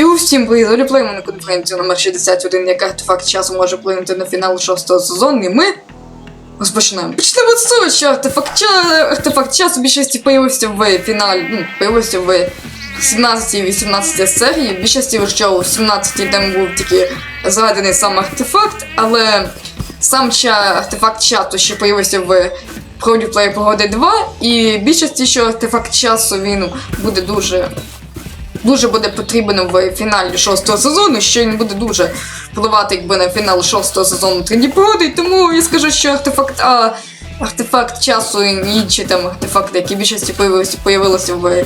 І усім привіт, Оліплеємо на конференцію номер 61, як артефакт часу може вплинути на фінал шостого сезону, і ми розпочинаємо. Почнемо з того, що артефакт, ча... артефакт часу більшості появився в фіналі, ну, появився в 17-18 серії, більшості що у 17-й там був тільки згаданий сам артефакт, але сам ча... артефакт часу ще появився в Плей Погоди 2, і більшості, що артефакт часу він буде дуже дуже буде потрібен в фіналі шостого сезону, що він буде дуже впливати якби на фінал шостого сезону Тренді Погоди, тому я скажу, що артефакт А, артефакт часу інші там артефакти, які більшості появилися, в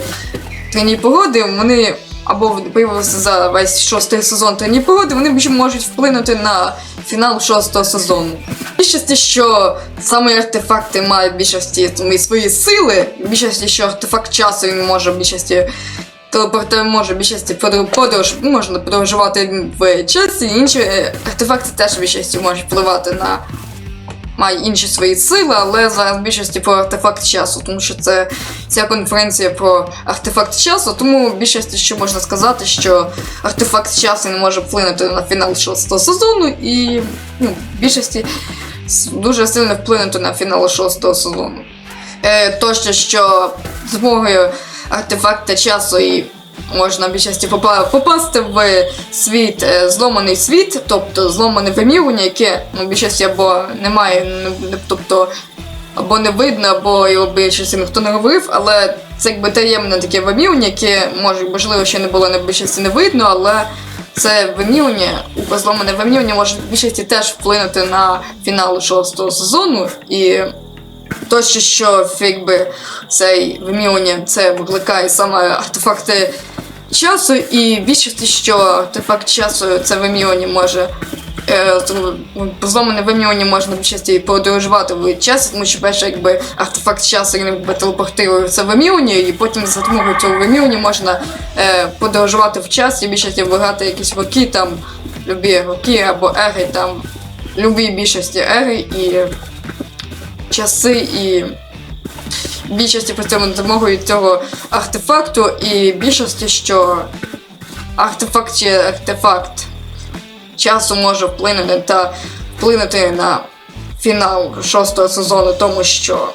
Тренді Погоди, вони або появилися за весь шостий сезон Тренді Погоди, вони більше можуть вплинути на фінал шостого сезону. Більшості, що саме артефакти мають більшості свої- сили, більшості, що артефакт часу він може більшості телепортер більшості подорож, можна подорожувати в часі, інші е, артефакти теж в більшості можуть впливати на має інші свої сили, але зараз в більшості про артефакт часу, тому що це ця конференція про артефакт часу, тому більшості що можна сказати, що артефакт часу не може вплинути на фінал шостого сезону, і ну, в більшості дуже сильно вплинути на фінал шостого сезону. Е, тощо, що з допомогою артефакта часу і можна більшості попасти в світ, е, зломаний світ, тобто зломане вимірювання, яке ну, більшості або немає, не- не- тобто або не видно, або його більшості ніхто не говорив, але це якби таємне таке вимірювання, яке може, можливо, ще не було на більшості не видно, але це вимірювання, зломане вимірювання може в більшості теж вплинути на фінал шостого сезону і. Точно, що якби цей вимірювання це викликає саме артефакти часу, і більшості, що артефакт часу це вимірювання може. Е, з- зломане вимірювання можна більшості подорожувати в часі, тому що перше, якби артефакт часу якби телепортує це вимірювання, і потім за допомогою цього вимірювання можна е, подорожувати в часі, більшості виграти якісь роки, там любі роки або ери, там любі більшості ери і часи і більшості працюємо над допомогою цього артефакту, і більшості, що артефакт чи артефакт часу може вплинути та вплинути на фінал шостого сезону, тому що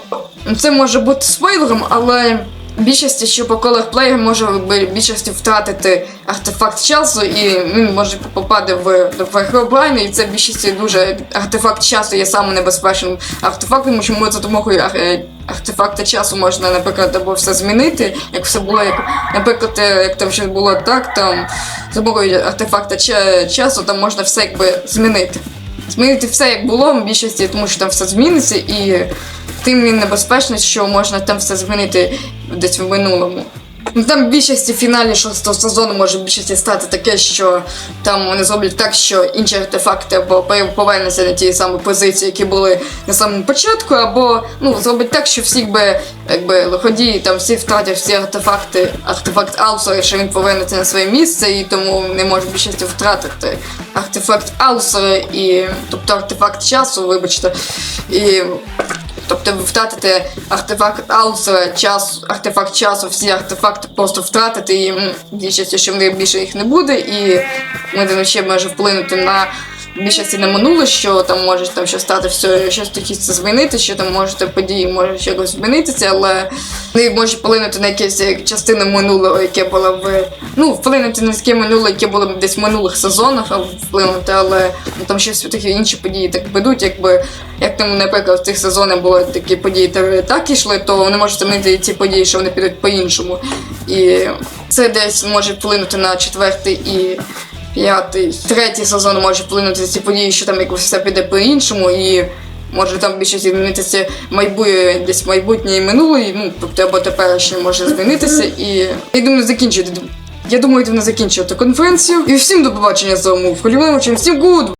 ну, це може бути спойлером, але більшості, що по колах плеєр може більшості втратити артефакт часу, і він може попаде в, в Herobrine, і це в більшості дуже артефакт часу є самим небезпечним артефактом, тому що за допомогою е, артефакта часу можна, наприклад, або все змінити, як все було, як, наприклад, е, як там ще було так, там за допомогою артефакта часу там можна все якби змінити. Змінити все як було в більшості, тому що там все зміниться, і тим він небезпечний, що можна там все змінити десь в минулому. Ну, Там в більшості фіналі шостого сезону може в більшості стати таке, що там вони зроблять так, що інші артефакти або повернуться на ті самі позиції, які були на самому початку, або ну зроблять так, що всі якби якби лиходії, там всі втратять всі артефакти, артефакт Алсора, що він повернеться на своє місце, і тому не може в більшості втратити артефакт Алсора і тобто артефакт часу, вибачте, і Тобто ви втратите артефакт Алсера, час, артефакт часу, всі артефакти просто втратити і м, що в них більше їх не буде, і вони ще може вплинути на більшості на минуле, що там може там щось стати все, щось таке змінити, що там можете події може щось змінитися, але вони можуть вплинути на якесь е, частину минулого, яке було в ну, вплинути на таке минуле, яке було десь в минулих сезонах, а вплинути, але ну, там щось такі інші події так ведуть, якби як там, наприклад, в цих сезонах були такі події, та так ішли, то вони можуть змінити ці події, що вони підуть по-іншому. І це десь може вплинути на четвертий і п'ятий, третій сезон може вплинути ці події, що там якось все піде по-іншому, і може там більше змінитися майбутнє, десь майбутнє і минуле, ну, тобто або теперішнє може змінитися. І я думаю, закінчити. Я думаю, йдемо закінчувати конференцію. І всім до побачення з вами. Всім гуд!